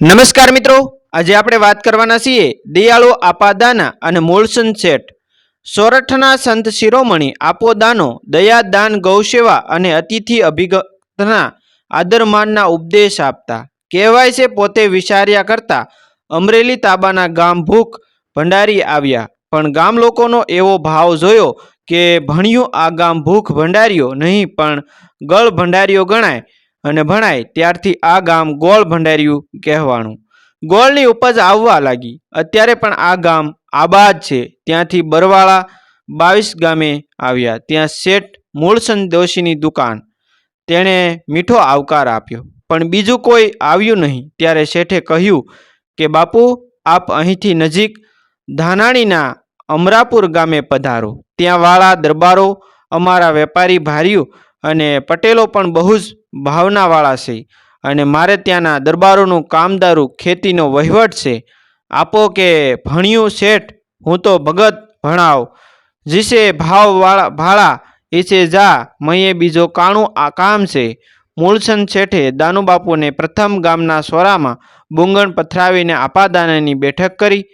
નમસ્કાર મિત્રો, આજે આપણે વાત કરવાના છીએ દયાળુ આપાદાના અને મૂળસન શેઠ. સોરઠના સંત શિરોમણી આપોદાનો દયા, દાન, ગૌસેવા અને અતિથિ અભિગતના આદરમાનના ઉપદેશ આપતા. કહેવાય છે, પોતે વિચાર્યા કરતા અમરેલી તાબાના ગામ ભૂખ ભંડારી આવ્યા. પણ ગામ લોકોનો એવો ભાવ જોયો કે ભણ્યું આ ગામ ભૂખ ભંડારીઓ નહીં, પણ ગળ ભંડારીઓ ગણાય. અને ભણાય, ત્યારથી આ ગામ ગોળ ભંડાર્યું કહેવાનું. ગોળની ઉપજ આવવા લાગી. અત્યારે પણ આ ગામ આબાદ છે. ત્યાંથી બરવાળા બાવીસ ગામે આવ્યા. ત્યાં શેઠ મૂળસંદ દોશીની દુકાન. તેણે મીઠો આવકાર આપ્યો. પણ બીજું કોઈ આવ્યું નહીં. ત્યારે શેઠે કહ્યું કે, બાપુ, આપ અહીંથી નજીક ધાનાણીના અમરાપુર ગામે પધારો. ત્યાં વાળા દરબારો અમારા વેપારી ભાર્યું અને પટેલો પણ બહુ જ ભાવનાવાળા છે. અને મારે ત્યાંના દરબારોનું કામદારું ખેતીનો વહીવટ છે. આપો કે ભણ્યું શેઠ, હું તો ભગત ભણાવ. જીસે ભાવવાળા ભાળા એસે જા, મયે બીજો કાણું આ કામ છે. મૂળસન શેઠે દાનુબાપુને પ્રથમ ગામના સોરામાં બુંગણ પથરાવીને આપાદાનાની બેઠક કરી.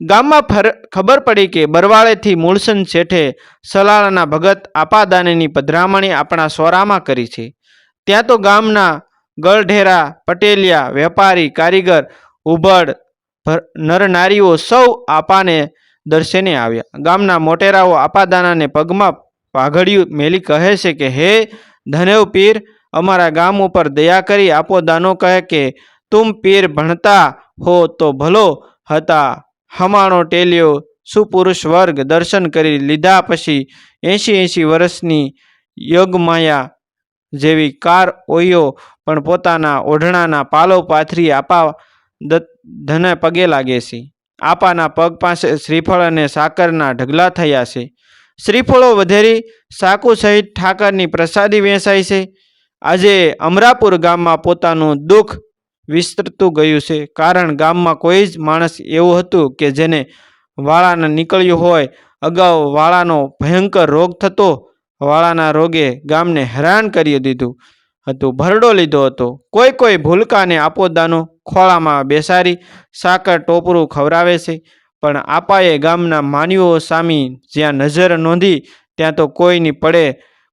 ગામમાં ફર, ખબર પડી કે બરવાળેથી મૂળસન શેઠે સલાળાના ભગત આપાદાનીની પધરામણી આપણા સોરામાં કરી છે. ત્યાં તો ગામના ગળઢેરા, પટેલિયા, વેપારી, કારીગર, ઉભડ, ભર- નર સૌ આપાને દર્શને આવ્યા. ગામના મોટેરાઓ આપાદાનાને પગમાં પાઘડિયું મેલી કહે છે કે, હે ધનેવ પીર, અમારા ગામ ઉપર દયા કરી આપો, દાનો કહે કે, તુમ પીર ભણતા હો તો ભલો હતા હમાણો ટેલ્યો સુપુરુષ વર્ગ દર્શન કરી લીધા પછી એંશી એંશી વર્ષની યોગમાયા જેવી કાર ઓયો પણ પોતાના ઓઢણાના પાલો પાથરી આપા ધને પગે લાગે છે. આપાના પગ પાસે શ્રીફળ અને સાકરના ઢગલા થયા છે. શ્રીફળો વધેરી સાકુ સહિત ઠાકરની પ્રસાદી વેચાય છે. આજે અમરાપુર ગામમાં પોતાનું દુઃખ વિસ્તરતું ગયું છે. કારણ ગામમાં કોઈ જ માણસ એવું હતું કે જેને વાળાને નીકળ્યું હોય, અગાઉ વાળાનો ભયંકર રોગ થતો, વાળાના રોગે ગામને હેરાન કરી દીધું હતું, ભરડો લીધો હતો. કોઈ કોઈ ભૂલકાને આપોદાનો ખોળામાં બેસાડી સાકર ટોપરું ખવડાવે છે, પણ આપાએ ગામના માનવીઓ સામી જ્યાં નજર નોંધી ત્યાં તો કોઈની પડે,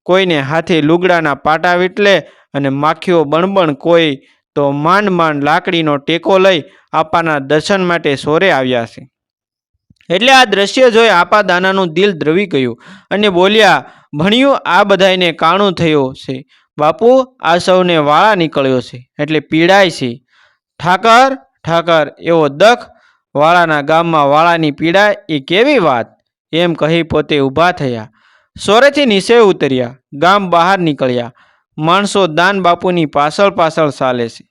કોઈને હાથે લુગડાના પાટા વીટલે અને માખીઓ બણબણ કોઈ તો માંડ માંડ લાકડીનો ટેકો લઈ આપાના દર્શન માટે સોરે આવ્યા છે. એટલે આ દ્રશ્ય જોઈ આપા દાનાનું દિલ દ્રવી ગયું અને બોલ્યા, ભણ્યું, આ બધાયને કાણું થયો છે. બાપુ, આ સૌને વાળા નીકળ્યો છે, એટલે પીડાય છે. ઠાકર ઠાકર, એવો દખ, વાળાના ગામમાં વાળાની પીડા એ કેવી વાત એમ કહી પોતે ઊભા થયા. સોરેથી નીચે ઉતર્યા, ગામ બહાર નીકળ્યા. માણસો દાન બાપુની પાછળ પાછળ ચાલે છે.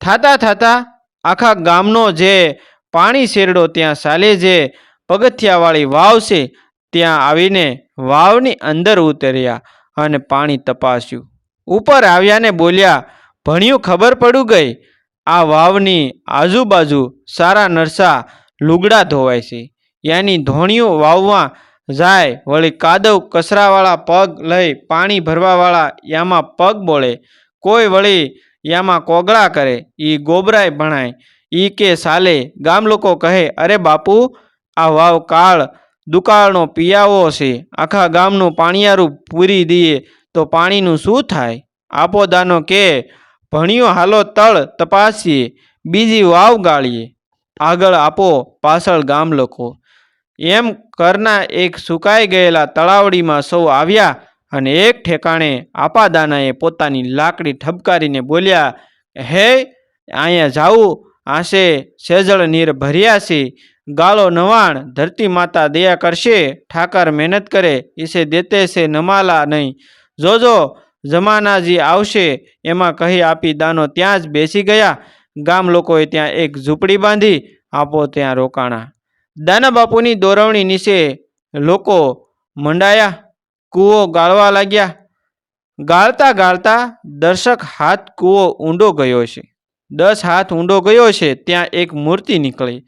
થાતા થાતા આખા ગામનો જે પાણી શેરડો ત્યાં ચાલે જે પગથિયાવાળી વાવ છે, ત્યાં આવીને વાવની અંદર ઉતર્યા અને પાણી તપાસ્યું. ઉપર આવ્યાને બોલ્યા, ભણ્યું ખબર પડું ગઈ? આ વાવની આજુબાજુ સારા નરસા લુગડા ધોવાય છે. યાની ધોણીઓ વાવવા જાય, વળી કાદવ કચરાવાળા પગ લઈ પાણી ભરવાવાળા યામાં પગ બોળે. કોઈ વળી યામાં કોગળા કરે, ઈ ગોબરાય ભણાય. ઈ કે સાલે, ગામ લોકો કહે, અરે બાપુ, આ વાવ કાળ, દુકાળનો પિયાવો છે. આખા ગામનું પાણીયારું પૂરી દઈએ તો પાણીનું શું થાય? આપો દાનો કે, ભણ્યો હાલો તળ, તપાસીએ. બીજી વાવ ગાળીએ. આગળ આપો પાછળ ગામ લોકો. એમ કરના એક સુકાઈ ગયેલા તળાવડીમાં સૌ આવ્યા અને એક ઠેકાણે આપાદાનાએ પોતાની લાકડી ઠબકારીને બોલ્યા, હે, અહીંયા જાવું આશે સેજળ નીર ભર્યા છે. ગાળો નવાણ, ધરતી માતા દયા કરશે. ઠાકર મહેનત કરે ઈસે દેતે છે નમાલા નહીં. જોજો જમાનાજી આવશે, એમાં કહી આપી દાનો ત્યાં જ બેસી ગયા. ગામ લોકોએ ત્યાં એક ઝૂંપડી બાંધી, આપો ત્યાં રોકાણા. દાના બાપુની દોરવણી નીચે લોકો મંડાયા, કૂવો ગાળવા લાગ્યા. ગાળતા ગાળતા દર્શક હાથ કૂવો ઊંડો ગયો છે. દસ હાથ ઊંડો ગયો છે, ત્યાં એક મૂર્તિ નીકળી.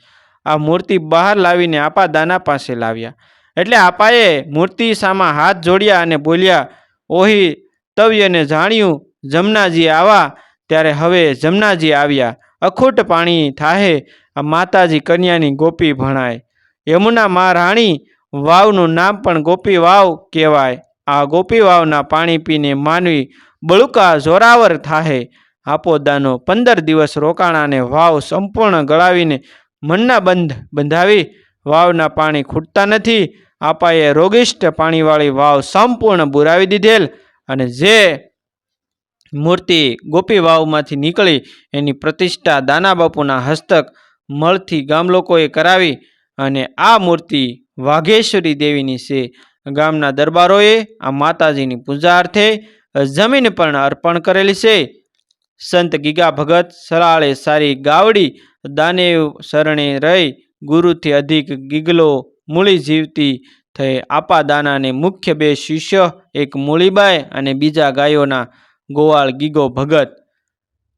આ મૂર્તિ બહાર લાવીને આપા દાના પાસે લાવ્યા. એટલે આપાએ મૂર્તિ સામા હાથ જોડ્યા અને બોલ્યા, ઓહી, તવ્યને જાણ્યું, જમનાજી આવા. ત્યારે હવે જમનાજી આવ્યા. અખૂટ પાણી થાહે માતાજી કન્યાની ગોપી ભણાય. યમુના મા રાણી વાવનું નામ પણ ગોપી વાવ કહેવાય. આ ગોપી વાવના પાણી પીને માનવી બળુકા જોરાવર થાહે. આપોદાનો પંદર દિવસ રોકાણાને વાવ સંપૂર્ણ ગળાવીને મનના બંધ બંધાવી વાવના પાણી ખૂટતા નથી. આપાએ રોગિષ્ટ પાણીવાળી વાવ સંપૂર્ણ બુરાવી દીધેલ અને જે મૂર્તિ ગોપી વાવમાંથી નીકળી એની પ્રતિષ્ઠા દાનાબાપુના હસ્તક મળથી ગામ લોકોએ કરાવી અને આ મૂર્તિ વાઘેશ્વરી દેવીની છે. ગામના દરબારોએ આ માતાજીની પૂજા અર્થે જમીન પણ અર્પણ કરેલી છે. સંત ગીગા ભગત સરાળે સારી ગાવડી દાનેવ શરણે રહી ગુરુથી અધિક ગીગલો મૂળી જીવતી થઈ આપા દાનાને મુખ્ય બે શિષ્ય, એક મૂળીબાઈ અને બીજા ગાયોના ગોવાળ, ગીગો, ભગત.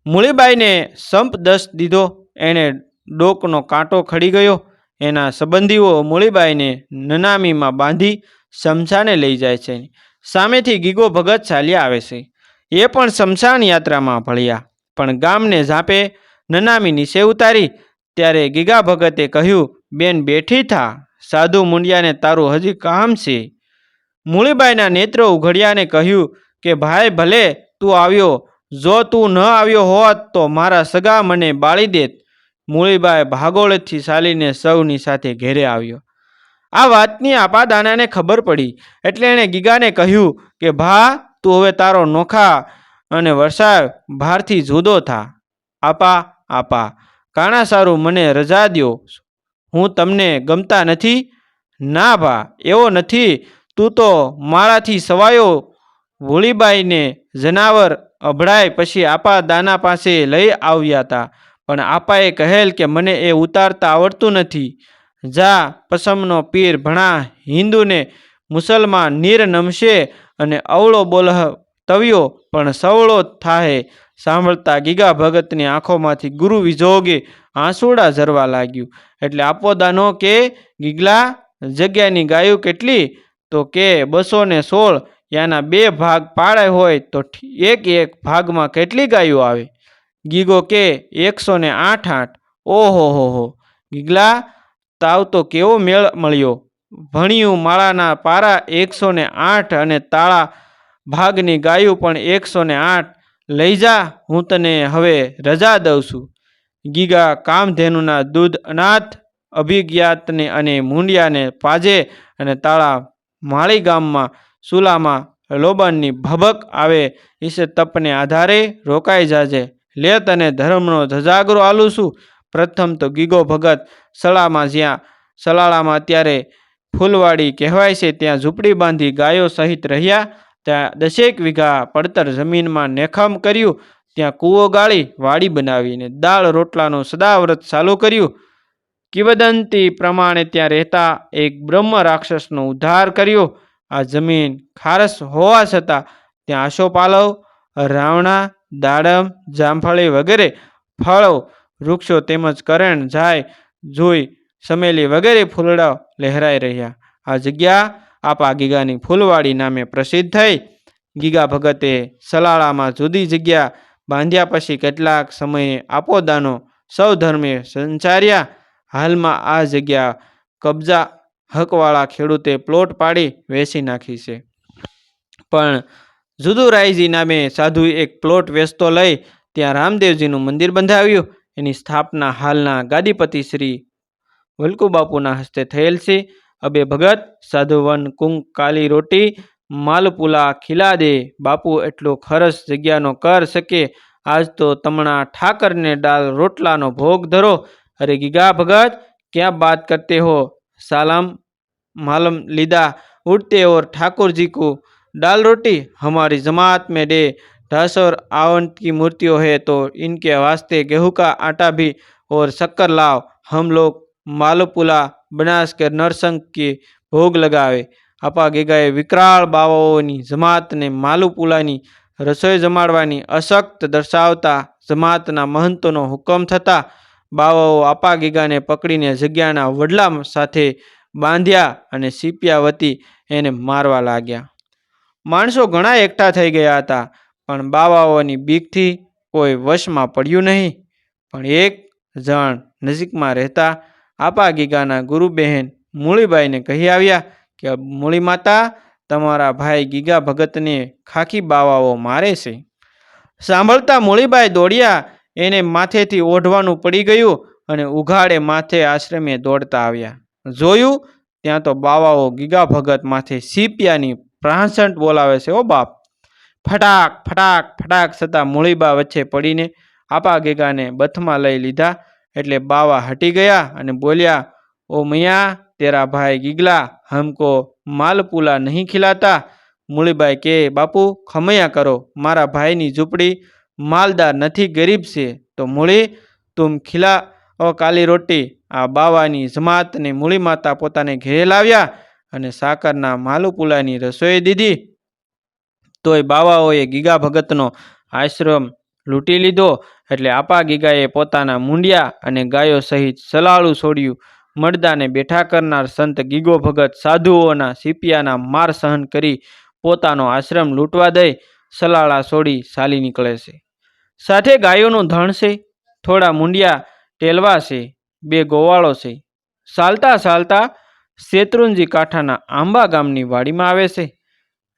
મૂળીબાઈને સંપ દસ દીધો. એણે ડોકનો કાંટો ખડી ગયો. એના સંબંધીઓ મૂળીબાઈને નનામીમાં બાંધી શમશાને લઈ જાય છે. સામેથી ગીગો, ભગત ચાલ્યા આવે છે. એ પણ શમશાન યાત્રામાં ભળ્યા. પણ ગામને ઝાંપે નનામી નીચે ઉતારી. ત્યારે ગીગા ભગતે કહ્યું, બેન બેઠી થા. સાધુ મુંડિયાને તારું હજી કામ છે. મૂળીબાઈના નેત્રો ઉઘડ્યાને કહ્યું કે, ભાઈ ભલે તું આવ્યો. જો તું ન આવ્યો હોત તો મારા સગા મને બાળી દેત. મૂળીબાઈ ભાગોળથી ચાલીને સૌની સાથે ઘેરે આવ્યો. આ વાતની આપા દાનાને ખબર પડી. એટલે એણે ગીગાને કહ્યું કે, ભા, તું હવે તારો નોખા અને વરસાદ ભારથી જુદો થા. આપા આપા, કાણા સારું મને રજા દ્યો. હું તમને ગમતા નથી. ના, ભા, એવો નથી. તું તો મારાથી સવાયો. ભોળીબાઈને જનાવર અભડાય પછી આપા દાના પાસે લઈ આવ્યા હતા પણ આપાએ કહેલ કે મને એ ઉતારતા આવડતું નથી. જા, પસમનો પીર ભણા, હિન્દુને મુસલમાન નીર નમશે અને અવળો બોલહ તવ્યો પણ સવળો થાહે. સાંભળતા ગીગા ભગતની આંખોમાંથી ગુરુ વિજોગે આંસુડા ઝરવા લાગ્યું. એટલે આપોદાનો કે, ગીગલા, જગ્યાની ગાયું કેટલી? તો કે, બસો ને સોળ. યાના બે ભાગ પાડે હોય તો એક એક ભાગમાં કેટલી ગાયો આવે? ગીગો કે એકસો ને આઠ આઠ. ઓહો, હો હો. ગીગલા, તાવ તો કેવો મેળ મળ્યો? ભણ્યું માળાના પારા એકસો ને આઠ અને તાળા ભાગની ગાયું પણ એકસો ને આઠ. લઈ જા, હું તને હવે રજા દઉં છું. ગીગા કામધેનુના દૂધ અનાથ અભિજ્ઞાતને અને મુંડિયાને પાજે અને તાળા માળી ગામમાં સુલામાં લોબનની ભભક આવે, ઈસે તપને આધારે રોકાઈ જાજે. લે તને ધર્મનો ધજાગરો આલું છું પ્રથમ તો ગીગો ભગત સળામાં જ્યાં, સલાળામાં અત્યારે ફૂલવાડી કહેવાય છે, ત્યાં ઝૂંપડી બાંધી ગાયો સહિત રહ્યા. ત્યાં દસેક વીઘા પડતર જમીનમાં નેખમ કર્યું. ત્યાં કૂવો ગાળી, વાડી બનાવીને દાળ રોટલાનું સદાવ્રત ચાલુ કર્યું. કિવદંતી પ્રમાણે ત્યાં રહેતા એક બ્રહ્મ રાક્ષસનો ઉદ્ધાર કર્યો. આ જમીન ખારસ હોવા છતાં ત્યાં આશોપાલવ રાવણા, દાડમ, જામફળી વગેરે ફળો, વૃક્ષો તેમજ કરણ જાય જોઈ, સમેલી વગેરે ફૂલડાઓ લહેરાઈ રહ્યા. આ જગ્યા આપા ગીગાની ફૂલવાડી નામે પ્રસિદ્ધ થઈ. ગીગા ભગતે સલાળામાં જુદી જગ્યા બાંધ્યા પછી કેટલાક સમયે આપોદાનો સૌ ધર્મે સંચાર્યા. હાલમાં આ જગ્યા કબજા હકવાળા ખેડૂતે પ્લોટ પાડી વેચી નાખી છે. પણ જુદુરાયજી નામે સાધુએ એક પ્લોટ વેચતો લઈ ત્યાં રામદેવજીનું મંદિર બંધાવ્યું. એની સ્થાપના હાલના ગાદીપતિ શ્રી વલ્કુબાપુના હસ્તે થયેલ છે. અબે ભગત, સાધુવન કુંક કાલી રોટી, માલપુલા, ખીલાદે, બાપુ એટલો ખરસ જગ્યાનો કર શકે. આજ તો તમણા ઠાકરને ડાલ રોટલાનો ભોગ ધરો. અરે ગીગા ભગત, ક્યાં બાત કરતે હો? सालम मालम लिदा उठते और ठाकुर जी को दाल रोटी हमारी जमात में दे दस और आवंत की मूर्तियों है तो इनके वास्ते गेहूं का आटा भी और शक्कर लाओ हम लोग मालपुला बनास के नरसंग के ભોગ લગાવે આપા ગેગાએ વિકરાળ બાવાઓની જમાતને માલુપુલાની રસોઈ જમાડવાની અશક્ત દર્શાવતા જમાતના મહંતોનો હુકમ થતા બાવાઓ આપા ગીગાને પકડીને જગ્યાના વડલા સાથે બાંધ્યા અને સીપિયા વતી એને મારવા લાગ્યા. માણસો ઘણા એકઠા થઈ ગયા હતા, પણ બાવાઓની બીકથી કોઈ વશમાં પડ્યું નહીં. પણ એક જણ નજીકમાં રહેતા આપા ગીગાના ગુરુબહેન મૂળીબાઈને કહી આવ્યા કે મૂળી માતા, તમારા ભાઈ ગીગા ભગતને ખાખી બાવાઓ મારે છે. સાંભળતા મૂળીબાઈ દોડ્યા એને માથેથી ઓઢવાનું પડી ગયું અને ઉઘાડે માથે આશ્રમે દોડતા આવ્યા. જોયું? ત્યાં તો બાવાઓ ગીગા ભગત માથે સીપિયાની પ્રાસંટ બોલાવે છે, ઓ બાપ. ફટાક ફટાક ફટાક થતાં મૂળીબા વચ્ચે પડીને આપા ગીગાને બથમાં લઈ લીધા એટલે બાવા હટી ગયા અને બોલ્યા, ઓ મૈયા, તેરા ભાઈ ગીગલા હમકો માલપુલા નહીં ખિલાતા. મૂળીબાઈ કે, બાપુ, ખમૈયા કરો. મારા ભાઈની ઝૂંપડી માલદાર નથી ગરીબ છે, તો મૂળી તુમ ખીલા ઓ કાલી રોટી. આ બાવાની જમાતને મૂળી માતા પોતાને ઘેરે લાવ્યા અને સાકરના માલુપુલાની રસોઈ દીધી. તોય બાવાઓએ ગીગા ભગતનો આશ્રમ લૂંટી લીધો એટલે આપા ગીગાએ પોતાના મૂંડિયા અને ગાયો સહિત સલાળું છોડ્યું. મળદાને બેઠા કરનાર સંત ગીગો ભગત સાધુઓના સીપિયાના માર સહન કરી પોતાનો આશ્રમ લૂંટવા દઈ સલાળા છોડી ચાલી નીકળે છે. સાથે ગાયોનું ધણ છે, થોડા મુંડિયા ટેલવા છે, બે ગોવાળો છે. ચાલતા ચાલતા શેત્રુંજી કાંઠાના આંબા ગામની વાડીમાં આવે છે.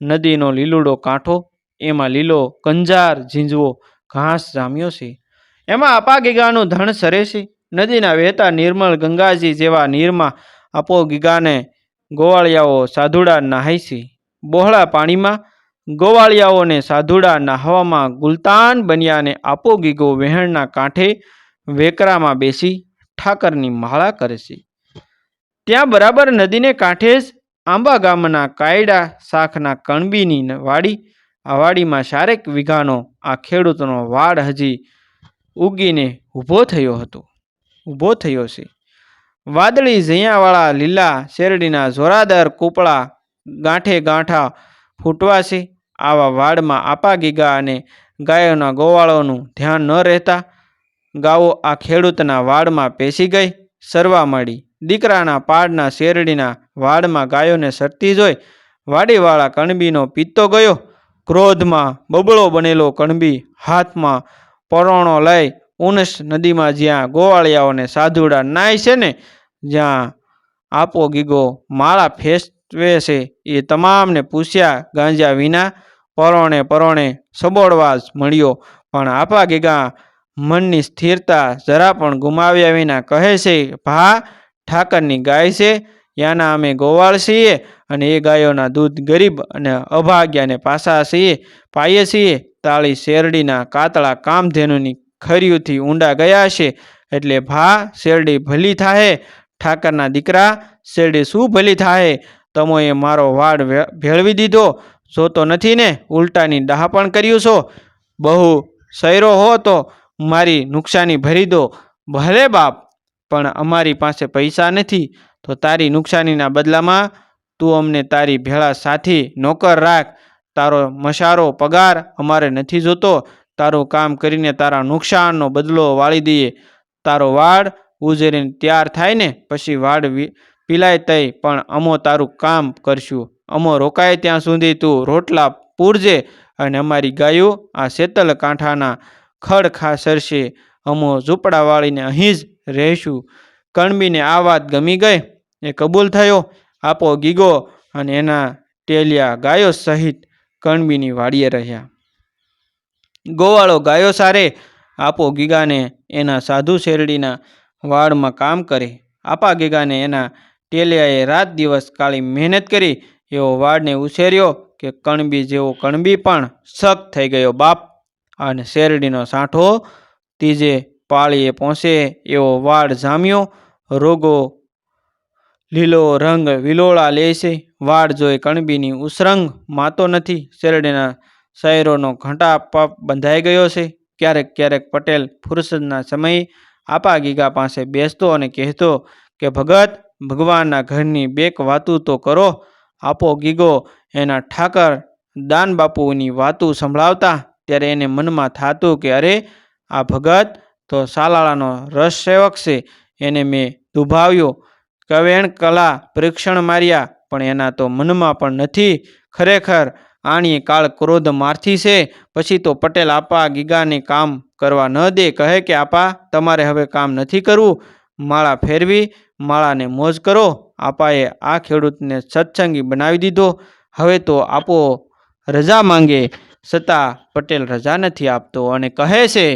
નદીનો લીલુડો કાંઠો, એમાં લીલો કંજાર, ઝીંઝવો, ઘાસ જામ્યો છે. એમાં આપા ગીગાનું ધણ સરે છે. નદીના વહેતા નિર્મળ ગંગાજી જેવા નીરમાં આપો ગીગાને ગોવાળિયાઓ સાધુડા નહાય છે. બહોળા પાણીમાં ગોવાળિયાઓને સાધુડા નાહવામાં ગુલતાન બન્યા અને આપો ગીગો વહેણના કાંઠે વેકરામાં બેસી ઠાકરની માળા કરે છે. ત્યાં બરાબર નદીને કાંઠે જ આંબા ગામના કાયડા શાખના કણબીની વાડી, આ વાડીમાં ચારેક વીઘાનો આ ખેડૂતનો વાડ હજી ઉગીને ઊભો થયો હતો. ઊભો થયો છે. વાદળી ઝૈયાવાળા લીલા શેરડીના જોરાદાર કૂપળા ગાંઠે ગાંઠા ફૂટવા છે. આવા વાડમાં આપા ગીગા અને ગાયોના ગોવાળોનું ધ્યાન ન રહેતા ગાવો આ ખેડૂતના વાડમાં પેસી ગઈ, સરવા મળી. દીકરાના પાડના શેરડીના વાડમાં ગાયોને સરતી જોઈ વાડીવાળા કણબીનો પીતો ગયો. ક્રોધમાં બબળો બનેલો કણબી હાથમાં પરોણો લઈ ઉનસ નદીમાં જ્યાં ગોવાળિયાઓને સાધુડા નાય છે ને, જ્યાં આપો ગીગો માળા ફેસવે છે એ તમામને પૂછ્યા ગાંજા વિના પરોણે પરોણે સબોળવાસ મળ્યો. પણ આપા ગીગા મનની સ્થિરતા જરા પણ ગુમાવ્યા વિના કહે છે, ભા, ઠાકરની ગાય છે, યાના અમે ગોવાળ છીએ અને એ ગાયોના દૂધ ગરીબ અને અભાગ્યાને પાસા છીએ, પાઈએ છીએ. તાળી શેરડીના કાતળા કામધેનુની ખરીયુથી ઊંડા ગયા છે, એટલે ભા, શેરડી ભલી થાહે? ઠાકરના દીકરા, શેરડી શું ભલી થાહે? તમોએ મારો વાડ ભેળવી દીધો જોતો નથી ને? ઉલટાની ડહાપણ કર્યું છો? બહુ સૈરો હો તો મારી નુકસાની ભરી દો. ભલે બાપ, પણ અમારી પાસે પૈસા નથી, તો તારી નુકસાનીના બદલામાં તું અમને તારી ભેળા સાથી નોકર રાખ. તારો મશારો પગાર અમારે નથી જોતો. તારું કામ કરીને તારા નુકસાનનો બદલો વાળી દઈએ. તારો વાડ ઉજરીને તૈયાર થાય ને, પછી વાડ પીલાય તઈ, પણ અમો તારું કામ કરશું. અમો રોકાય ત્યાં સુધી તું રોટલા પૂરજે અને અમારી ગાયો આ શેતલ કાંઠાના ખડ ખા સરશે અમો ઝૂંપડા વાળીને અહીં જ રહીશું. કણબીને આ વાત ગમી ગઈ? એ કબૂલ થયો? આપો ગીગો અને એના ટેલિયા ગાયો સહિત કણબીની વાડીએ રહ્યા. ગોવાળો ગાયો સારે, આપો ગીગાને એના સાધુ શેરડીના વાડમાં કામ કરે. આપા ગીગાને એના ટેલિયાએ રાત દિવસ કાળી મહેનત કરી એવો વાડને ઉછેર્યો કે કણબી જેવો કણબી પણ શક થઈ ગયો બાપ. અને શેરડીનો સાંઠો ત્રીજે પાળીએ પહોંચે એવો વાડ જામ્યો. રોગો લીલો રંગ વિલોળા લે છે. વાડ જોઈ કણબીની ઉસરંગ માતો નથી. શેરડીના શહેરોનો ઘંટા પપ બંધાઈ ગયો છે. ક્યારેક ક્યારેક પટેલ ફુરસદના સમયે આપા ગીગા પાસે બેસતો અને કહેતો કે, ભગત, ભગવાનના ઘરની બેક વાતું તો કરો. આપો ગીગો એના ઠાકર દાન બાપુની વાતું સંભળાવતા ત્યારે એને મનમાં થાતું કે અરે, આ ભગત તો સાલાળાનો રસ સેવક છે, એને મેં દુભાવ્યો. કવેણ કલા પરીક્ષણ માર્યા, પણ એના તો મનમાં પણ નથી. ખરેખર આણીએ કાળ ક્રોધ મારથી છે, પછી તો પટેલ આપા ગીગાને કામ કરવા ન દે, કહે કે, આપા, તમારે હવે કામ નથી કરવું. માળા ફેરવી, માળાને મોજ કરો. આપાએ આ ખેડૂતને સત્સંગી બનાવી દીધો. હવે તો આપો રજા માંગે. છતાં પટેલ રજા નથી આપતો અને કહે છે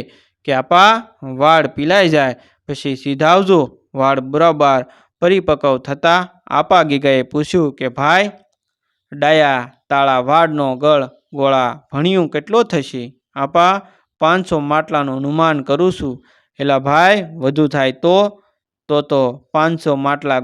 કે, આપા, વાળ પીલાઈ જાય. પછી સીધા આવજો. વાળ બરાબર પરિપક્વ થતાં આપા ગીગાએ પૂછ્યું કે, ભાઈ, ડાયા તાળા વાળનો ગળ ગોળા ભણ્યું કેટલો થશે? આપા, પાંચસો માટલાનું અનુમાન કરું છું. એલા ભાઈ, વધુ થાય તો? તો તો પાંચસો માટલા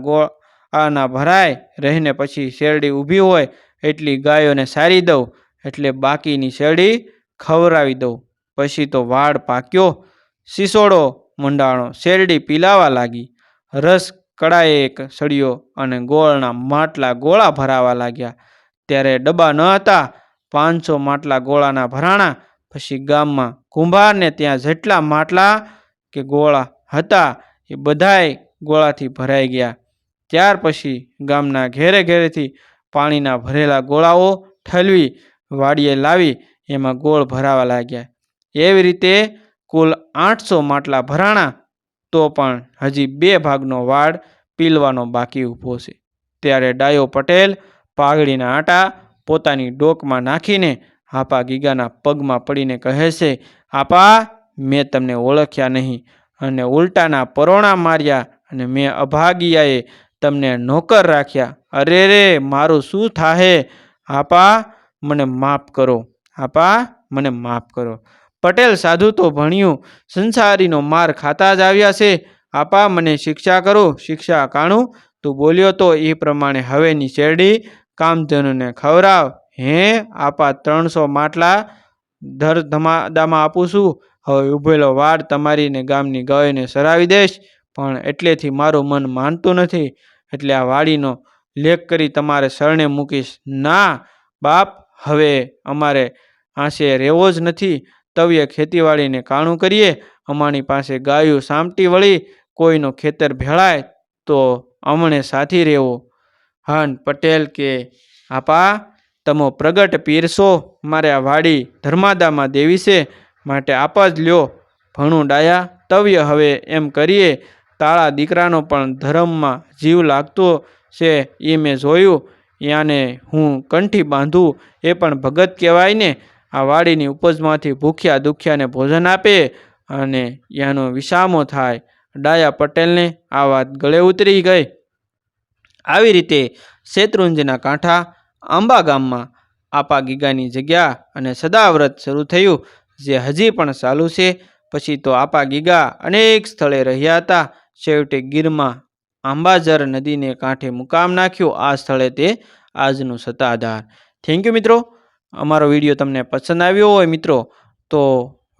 ગોળાના ભરાય, રહીને પછી શેરડી ઊભી હોય એટલી ગાયોને સારી દઉં, એટલે બાકીની શેરડી ખવડાવી દઉં. પછી તો વાડ પાક્યો, સિસોડો, મંડાણો, શેરડી પીલાવા લાગી. રસ કડાએ એક સળિયો અને ગોળના માટલા ગોળા ભરાવા લાગ્યા. ત્યારે ડબ્બા ન હતા, પાંચસો માટલા ગોળાના ભરાણા. પછી ગામમાં કુંભારને ત્યાં જેટલા માટલા કે ગોળા હતા, એ બધાય ગોળાથી ભરાઈ ગયા. ત્યાર પછી ગામના ઘેરે ઘેરેથી પાણીના ભરેલા ગોળાઓ ઠલવી, વાડીએ લાવી, એમાં ગોળ ભરાવા લાગ્યા. એવી રીતે કુલ આઠસો માટલા ભરાણા, તો પણ હજી બે ભાગનો વાડ પીલવાનો બાકી ઊભો છે. ત્યારે ડાયો પટેલ પાઘડીના આટા પોતાની ડોકમાં નાખીને આપા ગીગાના પગમાં પડીને કહે છે, આપા, મેં તમને ઓળખ્યા નહીં. અને ઉલટાના પરોણા માર્યા અને મેં અભાગિયાએ તમને નોકર રાખ્યા. અરે રે, મારું શું થાહે? આપા, મને માફ કરો. આપા, મને માફ કરો. પટેલ સાધુ તો ભણ્યું, સંસારીનો માર ખાતા જ આવ્યા છે. આપા, મને શિક્ષા કરો, શિક્ષા કાણું. તું બોલ્યો તો એ પ્રમાણે હવેની શેરડી કામધેનુને ખવડાવ. હે, આપા ત્રણસો માટલા ધર ધમાદામાં આપું છું. હવે ઉભેલો વાડ તમારીને ગામની ગાયોને સરાવી દઈશ. પણ એટલેથી મારું મન માનતું નથી. એટલે આ વાડીનો લેખ કરી તમારે શરણે મૂકીશ. ના, બાપ, હવે અમારે આંસે રહેવો જ નથી. તવીએ ખેતીવાડીને કાણું કરીએ. અમારી પાસે ગાયું સામટી વળી કોઈનો ખેતર ભેળાય તો અમણે સાથી રહેવો. હન પટેલ કે, આપા, તમો પ્રગટ પીરસો. મારે આ વાડી ધર્માદામાં દેવી છે. માટે આપ જ લ્યો. ભણું ડાયા. તવ્ય હવે એમ કરીએ. તાળા દીકરાનો પણ ધર્મમાં જીવ લાગતો છે એ મેં જોયું. યાને હું કંઠી બાંધું એ પણ ભગત કહેવાય ને, આ વાડીની ઉપજમાંથી ભૂખ્યા દુખ્યાને ભોજન આપે અને યાનો વિસામો થાય. ડાયા પટેલને આ વાત ગળે ઉતરી ગઈ. આવી રીતે શેત્રુંજના કાંઠા, આંબા ગામમાં આપા ગીગાની જગ્યા અને સદાવ્રત શરૂ થયું, જે હજી પણ ચાલુ છે. પછી તો આપા ગીગા અનેક સ્થળે રહ્યા હતા. છેવટે ગીરમાં આંબાજર નદીને કાંઠે મુકામ નાખ્યો. આ સ્થળે તે આજનું સત્તાધાર. થેન્ક યુ મિત્રો. અમારો વીડિયો તમને પસંદ આવ્યો હોય મિત્રો, તો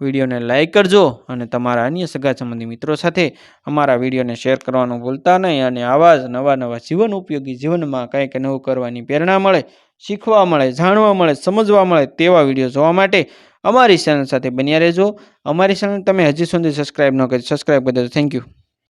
વિડીયોને લાઈક કરજો અને તમારા અન્ય સગા સંબંધી મિત્રો સાથે અમારા વિડીયોને શેર કરવાનું ભૂલતા નહીં અને આવા જ નવા નવા જીવન ઉપયોગી જીવનમાં કંઈક નવું કરવાની પ્રેરણા મળે, શીખવા મળે, જાણવા મળે, સમજવા મળે તેવા વીડિયો જોવા માટે અમારી ચેનલ સાથે બન્યા રહેજો. અમારી ચેનલ તમે હજી સુધી સબસ્ક્રાઈબ ન કરી સબસ્ક્રાઈબ કરી થેન્ક યુ